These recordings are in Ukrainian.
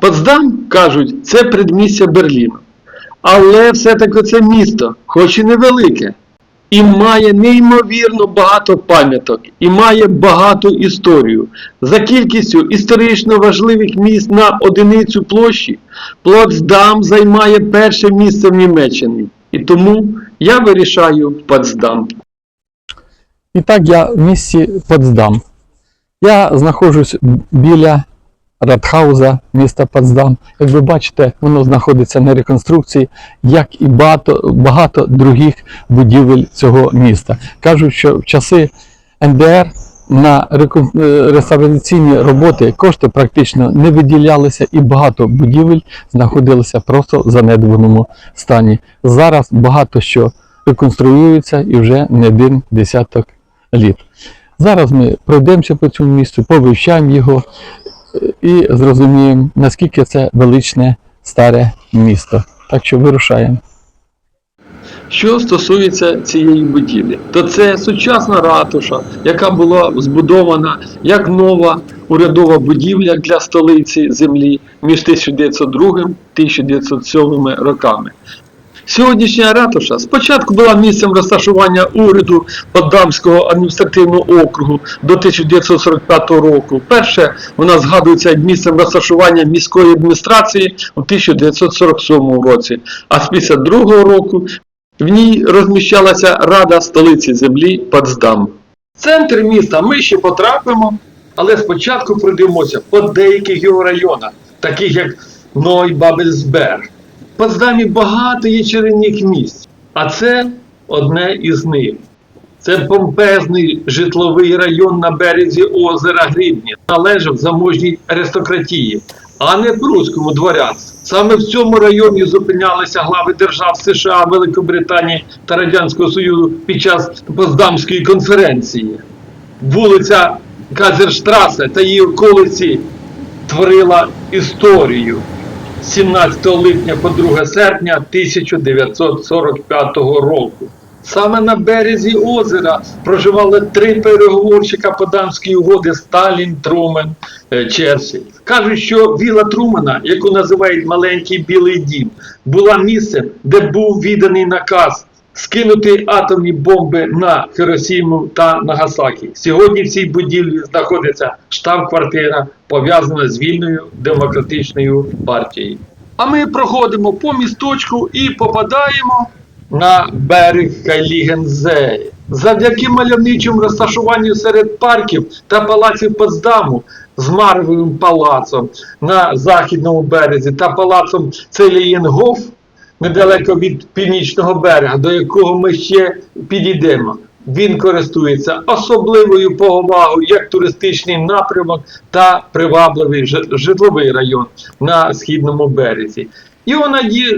Потсдам, кажуть, це предмістя Берліну. Але все-таки це місто, хоч і невелике, і має неймовірно багато пам'яток, і має багату історію. За кількістю історично важливих міст на одиницю площі, Плотсдам займає перше місце в Німеччині. І тому я вирішаю Потсдам. І так я в місті Потсдам. Я знаходжусь біля Радхауза міста Потсдам. Як ви бачите, воно знаходиться на реконструкції, як і багато, багато других будівель цього міста. Кажуть, що в часи НДР на е, реставраційні роботи кошти практично не виділялися, і багато будівель знаходилися просто в занедбаному стані. Зараз багато що реконструюється і вже не один десяток літ. Зараз ми пройдемося по цьому місту, повивчаємо його і зрозуміємо, наскільки це величне старе місто. Так що вирушаємо. Що стосується цієї будівлі, то це сучасна ратуша, яка була збудована як нова урядова будівля для столиці землі між 1902 1907 роками. Сьогоднішня ратуша спочатку була місцем розташування уряду Поддамського адміністративного округу до 1945 року. Перше вона згадується як місцем розташування міської адміністрації у 1947 році, а з 1952 року в ній розміщалася Рада столиці землі Потсдам. В центр міста ми ще потрапимо, але спочатку пройдемося по деяких його районах, таких як Ной Бабельсберг. В Потсдамі багато є чарівних місць, а це одне із них. Це помпезний житловий район на березі озера Грібні, належав заможній аристократії, а не прусському дворянству. Саме в цьому районі зупинялися глави держав США, Великобританії та Радянського Союзу під час Поздамської конференції. Вулиця Казерштрасе та її околиці творила історію. 17 липня по 2 серпня 1945 року. Саме на березі озера проживали три переговорщика Подамської угоди Сталін, Трумен, е, Черчилль. Кажуть, що віла Трумена, яку називають маленький білий дім, була місцем, де був відданий наказ скинути атомні бомби на Хіросіму та Нагасакі. Сьогодні в цій будівлі знаходиться штаб-квартира, пов'язана з вільною демократичною партією. А ми проходимо по місточку і попадаємо на берег Кайлігензеї. Завдяки мальовничому розташуванню серед парків та палаців Потсдаму з Марвовим палацом на західному березі та палацом Целієнгоф недалеко від північного берега, до якого ми ще підійдемо. Він користується особливою повагою як туристичний напрямок та привабливий житловий район на східному березі. Його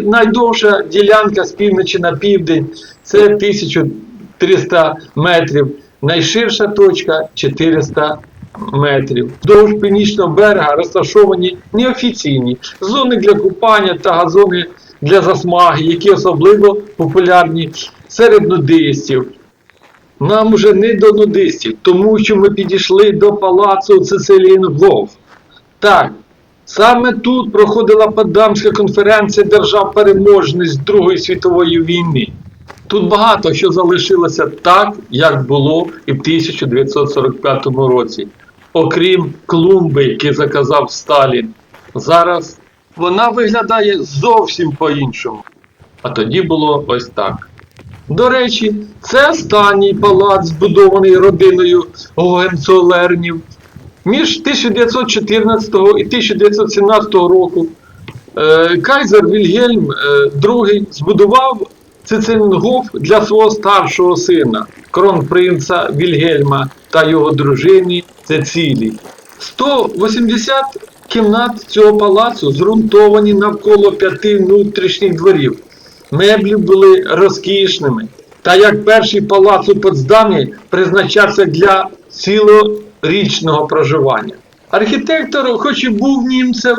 найдовша ділянка з півночі на південь це 1300 метрів, найширша точка 400 метрів. Вздовж північного берега розташовані неофіційні зони для купання та газони для засмаги, які особливо популярні серед нудистів. Нам уже не до нудистів, тому що ми підійшли до палацу Цицилінгов. Так, саме тут проходила Падамська конференція держав-переможниць Другої світової війни. Тут багато що залишилося так, як було і в 1945 році. Окрім клумби, які заказав Сталін. Зараз вона виглядає зовсім по-іншому. А тоді було ось так. До речі, це останній палац, збудований родиною Гогенцолернів. Між 1914 і 1917 року е, кайзер Вільгельм е, II збудував Циценгоф для свого старшого сина, кронпринца Вільгельма та його дружини Цецілії. 180 кімнат цього палацу зґрунтовані навколо п'яти внутрішніх дворів. Меблі були розкішними. Та як перший палац у Потсдамі призначався для цілорічного проживання. Архітектор, хоч і був німцем,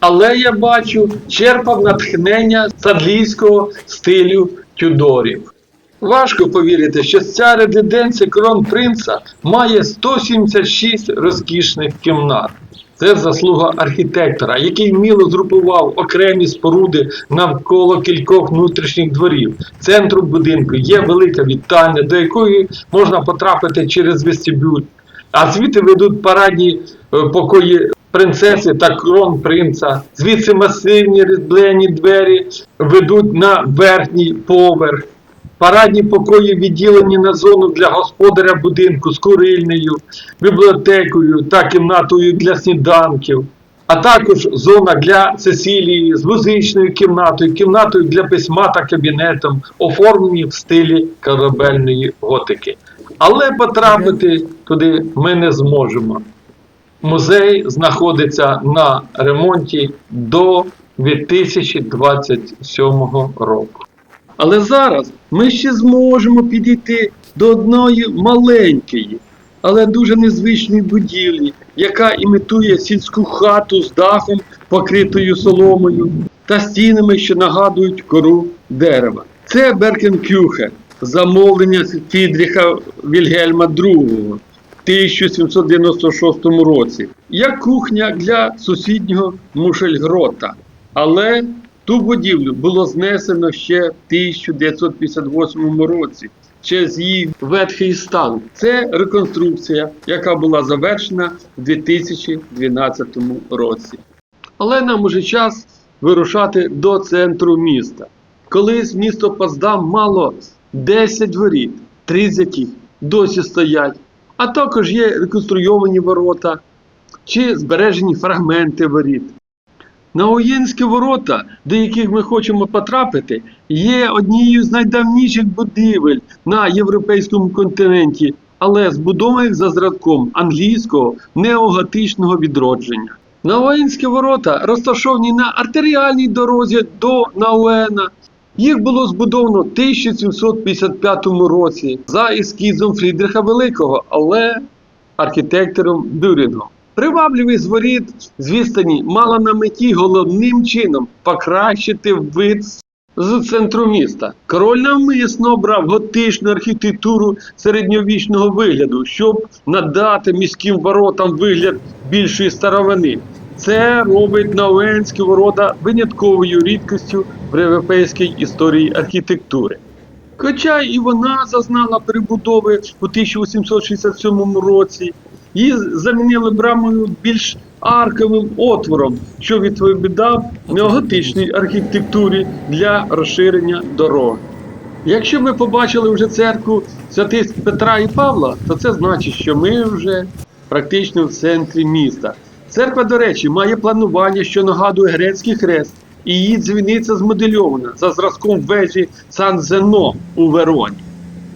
але я бачу, черпав натхнення з англійського стилю тюдорів. Важко повірити, що ця резиденція кронпринца має 176 розкішних кімнат. Це заслуга архітектора, який вміло згрупував окремі споруди навколо кількох внутрішніх дворів. Центром будинку є велика вітальня, до якої можна потрапити через вестибюль. А звідти ведуть парадні е, покої принцеси та кронпринца. Звідси масивні різблені двері ведуть на верхній поверх. Парадні покої відділені на зону для господаря будинку з курильнею, бібліотекою та кімнатою для сніданків, а також зона для Цесілії з музичною кімнатою, кімнатою для письма та кабінетом, оформлені в стилі корабельної готики. Але потрапити туди ми не зможемо. Музей знаходиться на ремонті до 2027 року. Але зараз ми ще зможемо підійти до одної маленької, але дуже незвичної будівлі, яка імітує сільську хату з дахом, покритою соломою, та стінами, що нагадують кору дерева. Це Беркенкюхе, замовлення Фідріха Вільгельма II. 1796 році, як кухня для сусіднього Мушельгрота. Але ту будівлю було знесено ще в 1958 році через її ветхий стан. Це реконструкція, яка була завершена в 2012 році. Але нам уже час вирушати до центру міста. Колись місто Поздам мало 10 воріт, 30 їх досі стоять, а також є реконструйовані ворота чи збережені фрагменти воріт. Науєнські ворота, до яких ми хочемо потрапити, є однією з найдавніших будівель на європейському континенті, але збудованих за зразком англійського неоготичного відродження. Науєнські ворота розташовані на артеріальній дорозі до Науена. Їх було збудовано в 1755 році за ескізом Фрідриха Великого, але архітектором Бюрінгом. Привабливість воріт з відстані мала на меті головним чином покращити вид з центру міста. Король навмисно обрав готичну архітектуру середньовічного вигляду, щоб надати міським воротам вигляд більшої старовини. Це робить Науенські ворота винятковою рідкістю в європейській історії архітектури. Хоча і вона зазнала перебудови у 1867 році, її замінили брамою більш арковим отвором, що відповідав неоготичній архітектурі для розширення дороги. Якщо ми побачили вже церкву святих Петра і Павла, то це значить, що ми вже практично в центрі міста. Церква, до речі, має планування, що нагадує грецький хрест, і її дзвіниця змодельована за зразком вежі Сан-Зено у Вероні.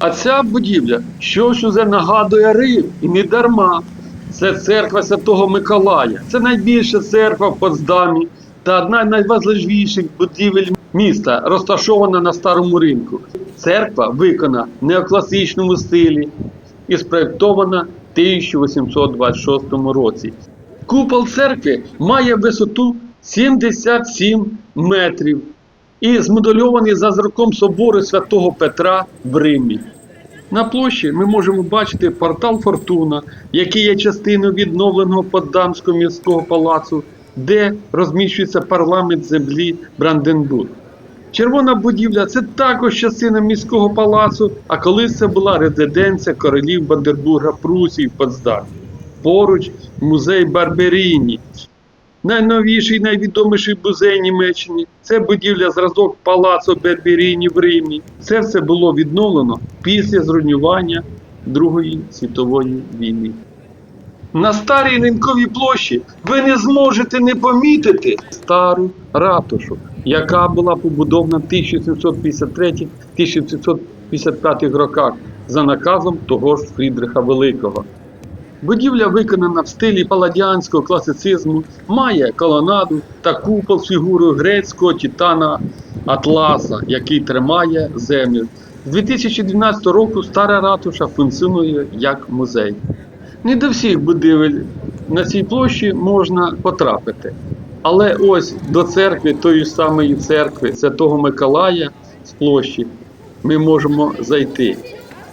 А ця будівля щось уже нагадує Рим, і не дарма. Це церква Святого Миколая. Це найбільша церква в Потсдамі та одна з найважливіших будівель міста, розташована на старому ринку. Церква виконана в неокласичному стилі і спроєктована в 1826 році. Купол церкви має висоту 77 метрів і змодельований за зразком собору святого Петра в Римі. На площі ми можемо бачити портал Фортуна, який є частиною відновленого Поддамського міського палацу, де розміщується парламент землі Бранденбург. Червона будівля це також частина міського палацу, а колись це була резиденція королів Бандербурга Прусії в Потсдамі. Поруч музей Барберіні, найновіший, найвідоміший музей Німеччини. Це будівля зразок палацу Берберіні в Римі. Це все було відновлено після зруйнування Другої світової війни. На старій ринковій площі ви не зможете не помітити стару ратушу, яка була побудована в 1753-1755 роках за наказом того ж Фрідриха Великого. Будівля виконана в стилі паладіанського класицизму, має колонаду та купол з фігурою грецького титана Атласа, який тримає землю. З 2012 року стара ратуша функціонує як музей. Не до всіх будівель на цій площі можна потрапити. Але ось до церкви, тої самої церкви Святого Миколая з площі, ми можемо зайти.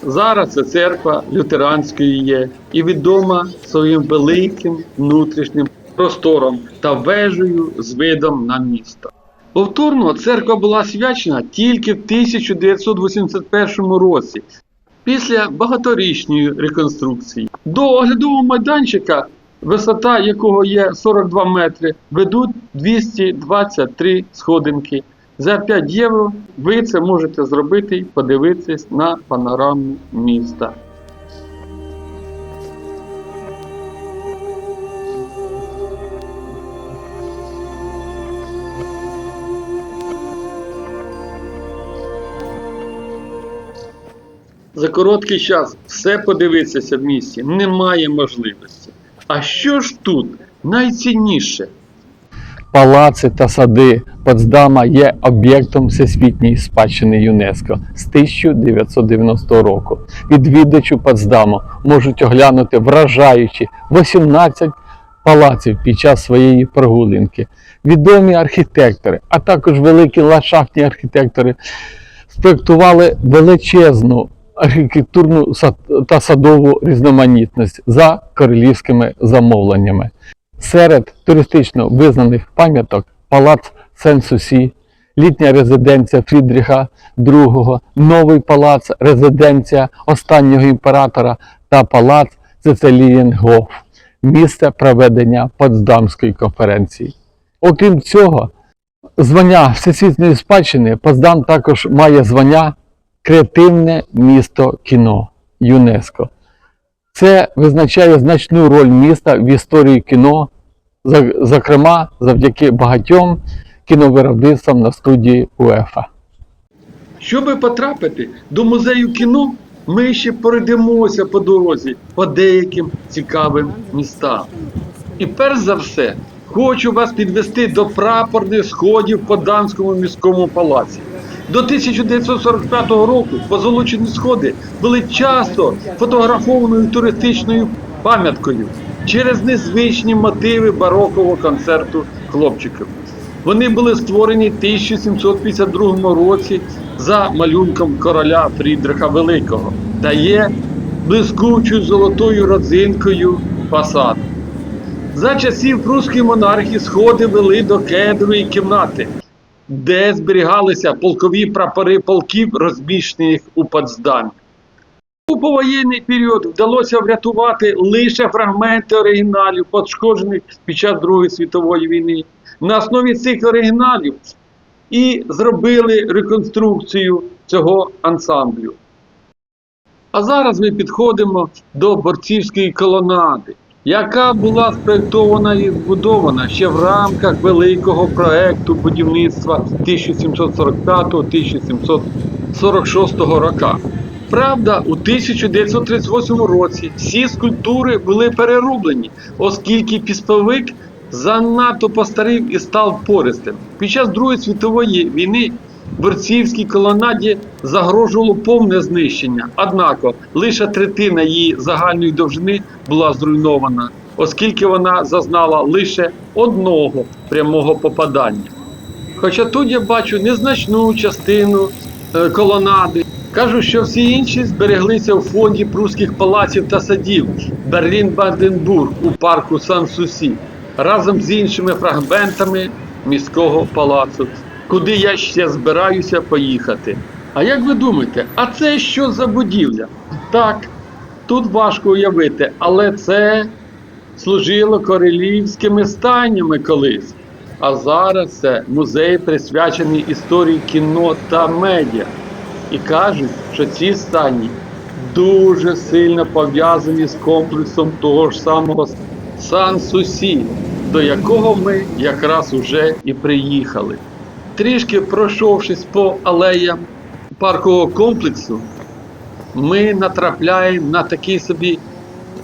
Зараз це церква лютеранської є і відома своїм великим внутрішнім простором та вежею з видом на місто. Повторно церква була свячена тільки в 1981 році, після багаторічної реконструкції. До оглядового майданчика, висота якого є 42 метри, ведуть 223 сходинки. За 5 євро ви це можете зробити і подивитись на панораму міста. За короткий час все подивитися в місті немає можливості. А що ж тут найцінніше? Палаци та сади Потсдама є об'єктом всесвітньої спадщини ЮНЕСКО з 1990 року. Відвідувачі Потсдаму можуть оглянути вражаючі 18 палаців під час своєї прогулянки. Відомі архітектори, а також великі ландшафтні архітектори спроектували величезну архітектурну та садову різноманітність за королівськими замовленнями. Серед туристично визнаних пам'яток палац Сен-Сусі, літня резиденція Фрідріха II, новий палац, резиденція останнього імператора та палац Цецелієнгоф, місце проведення Потсдамської конференції. Окрім цього, звання Всесвітньої спадщини Потсдам також має звання Креативне місто кіно ЮНЕСКО. Це визначає значну роль міста в історії кіно, зокрема завдяки багатьом кіновиробництвам на студії УЕФА. Щоби потрапити до музею кіно, ми ще пройдемося по дорозі по деяким цікавим містам. І перш за все, хочу вас підвести до прапорних сходів по Данському міському палаці. До 1945 року позолочені сходи були часто фотографованою туристичною пам'яткою через незвичні мотиви барокового концерту хлопчиків. Вони були створені в 1752 році за малюнком короля Фрідриха Великого та є блискучою золотою родзинкою фасаду. За часів прусської монархії сходи вели до кедрової кімнати, де зберігалися полкові прапори полків, розміщених у Потсдамі. У повоєнний період вдалося врятувати лише фрагменти оригіналів, пошкоджених під час Другої світової війни. На основі цих оригіналів і зробили реконструкцію цього ансамблю. А зараз ми підходимо до борцівської колонади, яка була спроєктована і збудована ще в рамках великого проекту будівництва 1745-1746 рока. Правда, у 1938 році всі скульптури були перероблені, оскільки пісповик занадто постарів і став пористим. Під час Другої світової війни борцівській колонаді загрожувало повне знищення, однак лише третина її загальної довжини була зруйнована, оскільки вона зазнала лише одного прямого попадання. Хоча тут я бачу незначну частину е, колонади. Кажуть, що всі інші збереглися у фонді прусських палаців та садів Берлін-Банденбург у парку Сан-Сусі разом з іншими фрагментами міського палацу, куди я ще збираюся поїхати. А як ви думаєте, а це що за будівля? Так, тут важко уявити, але це служило королівськими стайнями колись. А зараз це музей присвячений історії кіно та медіа. І кажуть, що ці стайні дуже сильно пов'язані з комплексом того ж самого Сан-Сусі, до якого ми якраз уже і приїхали. Трішки пройшовшись по алеям паркового комплексу, ми натрапляємо на такий собі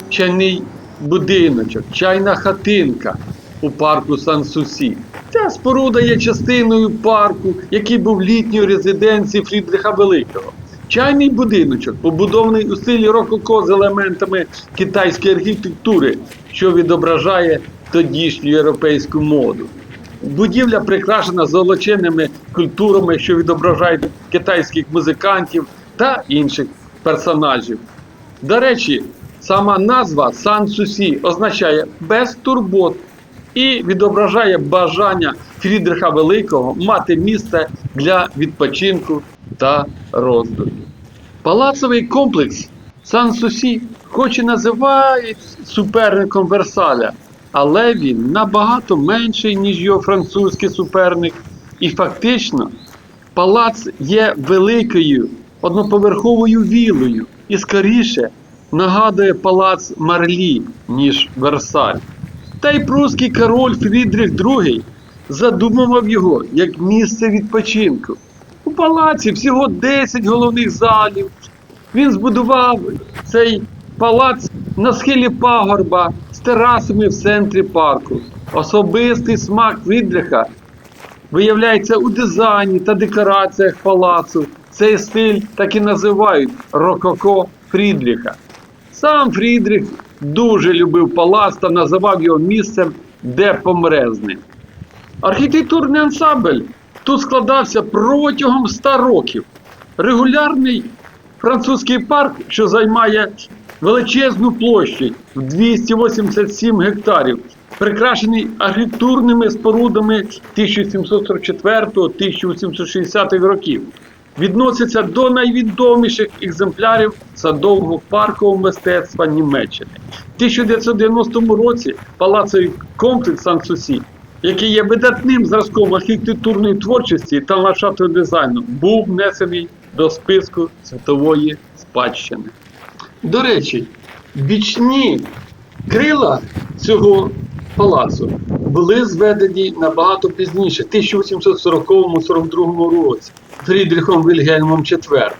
чайний будиночок, чайна хатинка у парку Сан-Сусі. Ця споруда є частиною парку, який був літньою резиденцією Фрідриха Великого. Чайний будиночок, побудований у стилі рококо з елементами китайської архітектури, що відображає тодішню європейську моду. Будівля прикрашена золоченими культурами, що відображають китайських музикантів та інших персонажів. До речі, сама назва Сан Сусі означає без турбот. і відображає бажання Фрідриха Великого мати місце для відпочинку та роздумів. Палацовий комплекс Сан-Сусі, хоч і називають суперником Версаля, але він набагато менший, ніж його французький суперник, і фактично палац є великою одноповерховою вілою і скоріше нагадує палац Марлі, ніж Версаль. Та й прусський король Фрідрих II задумував його як місце відпочинку. У палаці всього 10 головних залів. Він збудував цей палац на схилі пагорба терасами в центрі парку. Особистий смак Фрідриха виявляється у дизайні та декораціях палацу. Цей стиль так і називають Рококо Фрідріха. Сам Фрідріх дуже любив палац та називав його місцем, де помре з ним. Архітектурний ансамбль тут складався протягом 100 років. Регулярний французький парк, що займає величезну площу в 287 гектарів, прикрашений архітектурними спорудами 1744-1860 років. Відноситься до найвідоміших екземплярів садового паркового мистецтва Німеччини. В 1990 році палацовий комплекс Сан-Сусі, який є видатним зразком архітектурної творчості та ландшафтного дизайну, був внесений до списку світової спадщини. До речі, бічні крила цього палацу були зведені набагато пізніше, в 1840-42 році, Фрідріхом Вільгельмом IV.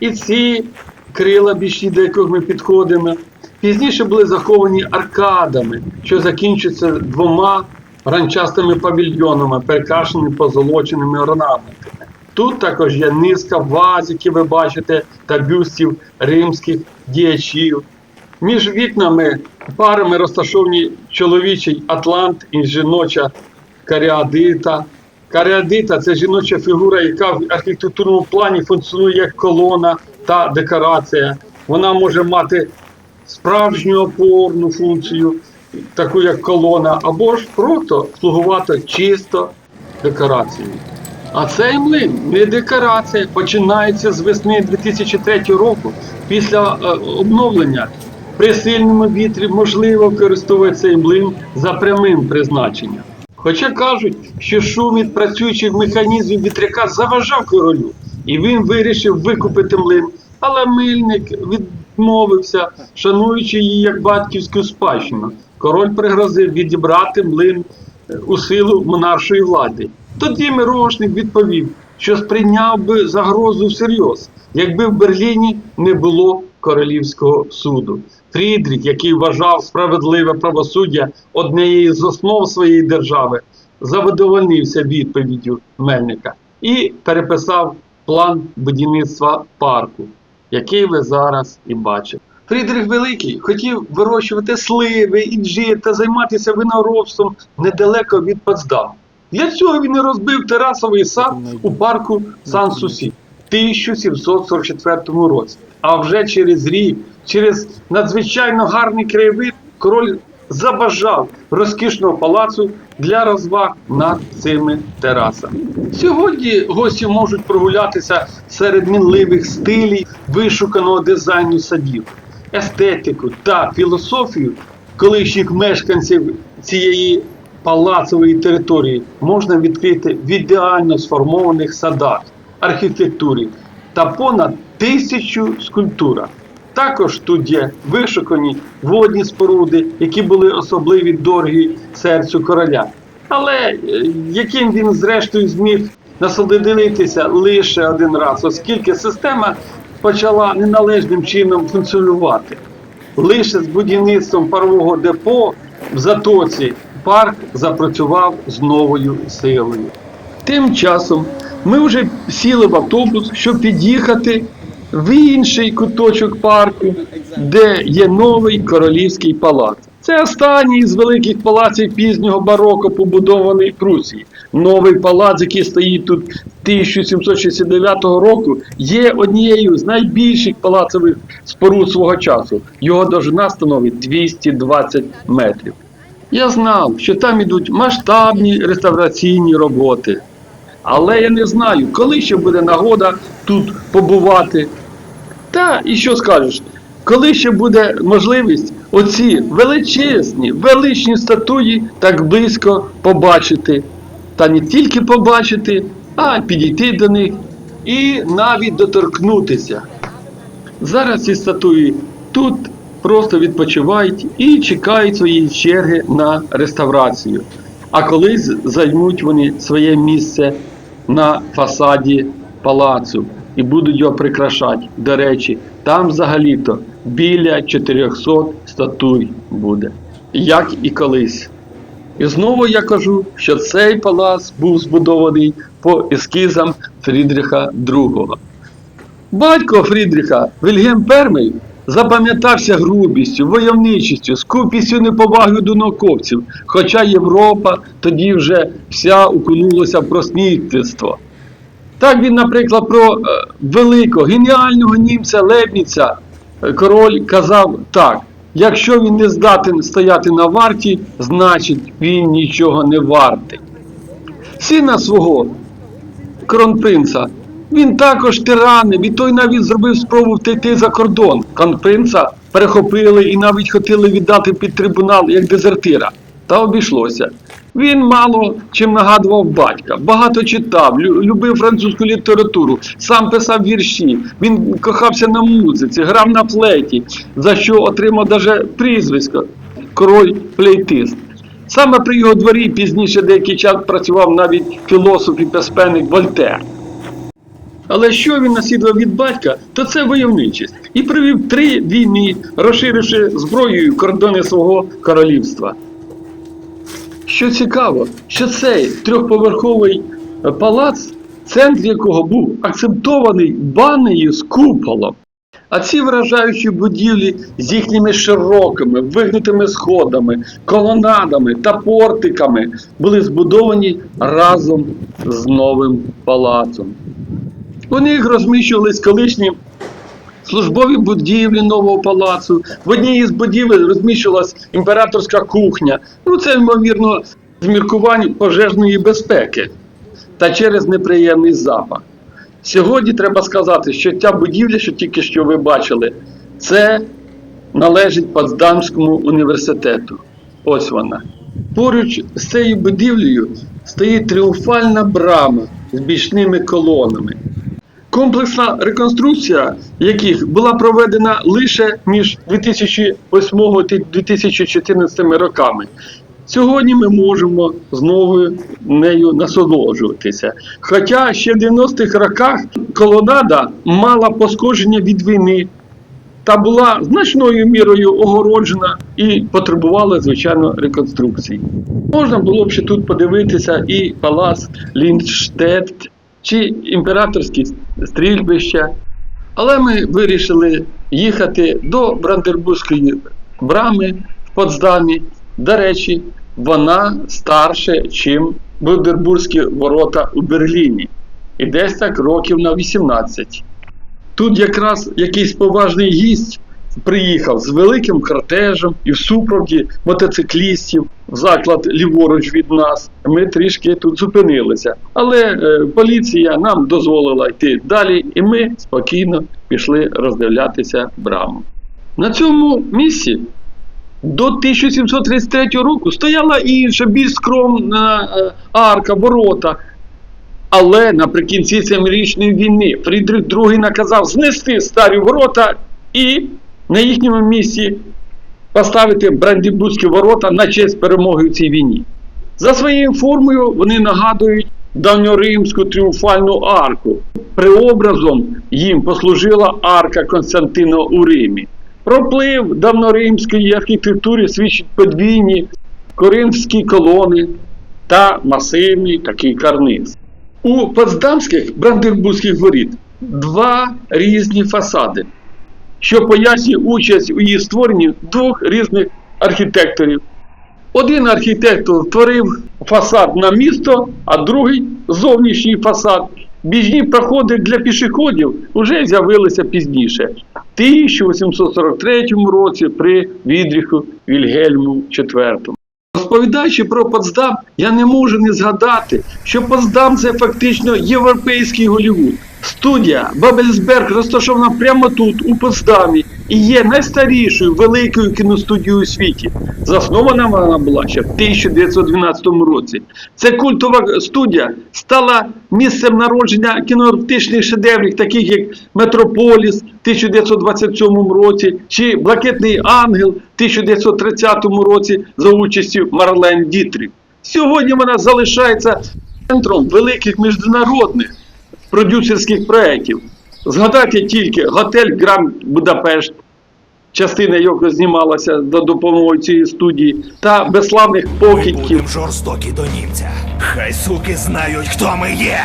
І ці крила бічні, до яких ми підходимо, пізніше були заховані аркадами, що закінчуються двома ранчастими павільйонами, перекрашеними позолоченими орнаментами. Тут також є низка ваз, які ви бачите, та бюстів римських діячів. Між вікнами парами розташовані чоловічий атлант і жіноча каріадита. Каріадита це жіноча фігура, яка в архітектурному плані функціонує як колона та декорація. Вона може мати справжню опорну функцію, таку як колона, або ж просто слугувати чисто декорацією. А цей млин не декорація, починається з весни 2003 року. Після е, обновлення при сильному вітрі можливо використовувати цей млин за прямим призначенням. Хоча кажуть, що шум від працюючих механізмів вітряка заважав королю, і він вирішив викупити млин, але мильник відмовився, шануючи її як батьківську спадщину. Король пригрозив відібрати млин е, у силу монаршої влади. Тоді Мирошник відповів, що сприйняв би загрозу всерйоз, якби в Берліні не було королівського суду. Фрідріх, який вважав справедливе правосуддя однією з основ своєї держави, задовольнився відповіддю Мельника і переписав план будівництва парку, який ви зараз і бачите. Фрідрих Великий хотів вирощувати сливи, інжир та займатися виноробством недалеко від Потсдаму. Для цього він і розбив терасовий сад у парку Сан-Сусі в 1744 році. А вже через рік, через надзвичайно гарний краєвид, король забажав розкішного палацу для розваг над цими терасами. Сьогодні гості можуть прогулятися серед мінливих стилів вишуканого дизайну садів, естетику та філософію колишніх мешканців цієї палацової території можна відкрити в ідеально сформованих садах, архітектурі та понад тисячу скульптурах. Також тут є вишукані водні споруди, які були особливі дорогі серцю короля. Але е, яким він зрештою зміг насолодитися лише один раз, оскільки система почала неналежним чином функціонувати. Лише з будівництвом парового депо в затоці парк запрацював з новою силою. Тим часом ми вже сіли в автобус, щоб під'їхати в інший куточок парку, де є новий королівський палац. Це останній з великих палаців пізнього бароко, побудований в Прусії. Новий палац, який стоїть тут 1769 року, є однією з найбільших палацових споруд свого часу. Його довжина становить 220 метрів. Я знав, що там ідуть масштабні реставраційні роботи. Але я не знаю, коли ще буде нагода тут побувати. Та і що скажеш, коли ще буде можливість оці величезні, величні статуї так близько побачити. Та не тільки побачити, а підійти до них і навіть доторкнутися. Зараз ці статуї тут просто відпочивають і чекають своєї черги на реставрацію. А колись займуть вони своє місце на фасаді палацу і будуть його прикрашати. До речі, там взагалі-то біля 400 статуй буде, як і колись. І знову я кажу, що цей палац був збудований по ескізам Фрідріха II. Батько Фрідріха Вільгельм І запам'ятався грубістю, войовничістю, скупістю неповаги до науковців, хоча Європа тоді вже вся окунулася в просвітництво. Так він, наприклад, про е, великого, геніального німця Лебніця е, король казав так: якщо він не здатен стояти на варті, значить він нічого не вартий. Сина свого кронпринца. Він також тиранив, і той навіть зробив спробу втекти за кордон. Кронпринца перехопили і навіть хотіли віддати під трибунал як дезертира. Та обійшлося. Він мало чим нагадував батька, багато читав, любив французьку літературу, сам писав вірші. Він кохався на музиці, грав на флейті, за що отримав даже прізвисько король флейтист. Саме при його дворі пізніше деякий час працював навіть філософ і письменник Вольтер. Але що він наслідував від батька, то це войовничість. І провів три війни, розширивши зброєю кордони свого королівства. Що цікаво, що цей трьохповерховий е, палац, центр якого був акцептований банею з куполом. А ці вражаючі будівлі з їхніми широкими, вигнутими сходами, колонадами та портиками були збудовані разом з новим палацом. У них розміщувались колишні службові будівлі нового палацу. В одній із будівель розміщувалась імператорська кухня. Ну, це, ймовірно, з міркувань пожежної безпеки та через неприємний запах. Сьогодні треба сказати, що ця будівля, що тільки що ви бачили, це належить Потсдамському університету. Ось вона. Поруч з цією будівлею стоїть тріумфальна брама з бічними колонами. Комплексна реконструкція яких була проведена лише між 2008 та 2014 роками. Сьогодні ми можемо знову нею насолоджуватися. Хоча ще в 90-х роках колонада мала пошкодження від війни та була значною мірою огороджена і потребувала, звичайно, реконструкції. Можна було б ще тут подивитися і палац Ліндштедт, чи імператорські стрільбища. Але ми вирішили їхати до Брандербурзької брами в Потсдамі. До речі, вона старше, ніж Брандербурзькі ворота у Берліні. І десь так років на 18. Тут якраз якийсь поважний гість приїхав з великим кортежем і в супроводі мотоциклістів в заклад ліворуч від нас. Ми трішки тут зупинилися. Але е, поліція нам дозволила йти далі, і ми спокійно пішли роздивлятися браму. На цьому місці до 1733 року стояла інша, більш скромна е, арка, ворота. Але наприкінці Семирічної війни Фрідрих II наказав знести старі ворота і на їхньому місці поставити Бранденбурзькі ворота на честь перемоги в цій війні. За своєю формою вони нагадують давньоримську тріумфальну арку. Преобразом їм послужила арка Константина у Римі. Проплив давноримської архітектури свідчить подвійні коринфські колони та масивний такий карниз. У Потсдамських Бранденбурзьких воріт два різні фасади, що пояснює участь у її створенні двох різних архітекторів. Один архітектор створив фасад на місто, а другий зовнішній фасад. Біжні проходи для пішоходів вже з'явилися пізніше, в 1843 році при Відріху Вільгельму IV. Розповідаючи про Потсдам, я не можу не згадати, що Потсдам це фактично європейський Голлівуд. Студія Бабельсберг розташована прямо тут, у Потсдамі, і є найстарішою великою кіностудією у світі. Заснована вона була ще в 1912 році. Це культова студія стала місцем народження кіноартичних шедеврів, таких як Метрополіс в 1927 році чи Блакитний ангел в 1930 році за участю Марлен Дітрік. Сьогодні вона залишається центром великих міжнародних продюсерських проєктів. Згадайте тільки готель Гранд Будапешт, частина якого знімалася за допомогою цієї студії, та безславних Ми похідків. будем жорстокі до німця. Хай суки знають, хто ми є.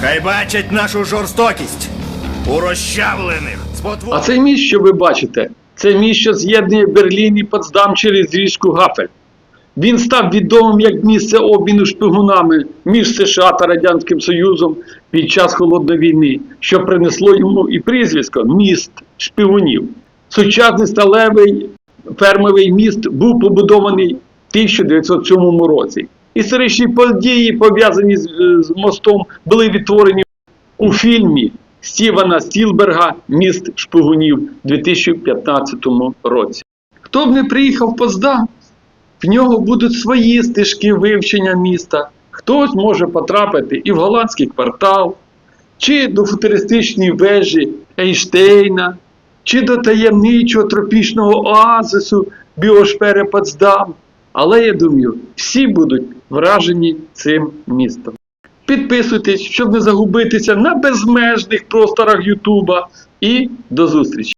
Хай бачать нашу жорстокість. У розчавлених, А цей міст, що ви бачите, це міст, що з'єднує Берлін і Потсдам через річку Гафель. Він став відомим як місце обміну шпигунами між США та Радянським Союзом під час холодної війни, що принесло йому і прізвисько міст шпигунів. Сучасний сталевий фермовий міст був побудований в 1907 році. Історичні події, пов'язані з, е, з мостом, були відтворені у фільмі Стівена Стілберга Міст шпигунів у 2015 році. Хто б не приїхав в Поздам, в нього будуть свої стежки вивчення міста. Хтось може потрапити і в голландський квартал, чи до футуристичної вежі Ейнштейна, чи до таємничого тропічного оазису Біошпери Потсдам. Але я думаю, всі будуть вражені цим містом. Підписуйтесь, щоб не загубитися на безмежних просторах Ютуба. І до зустрічі!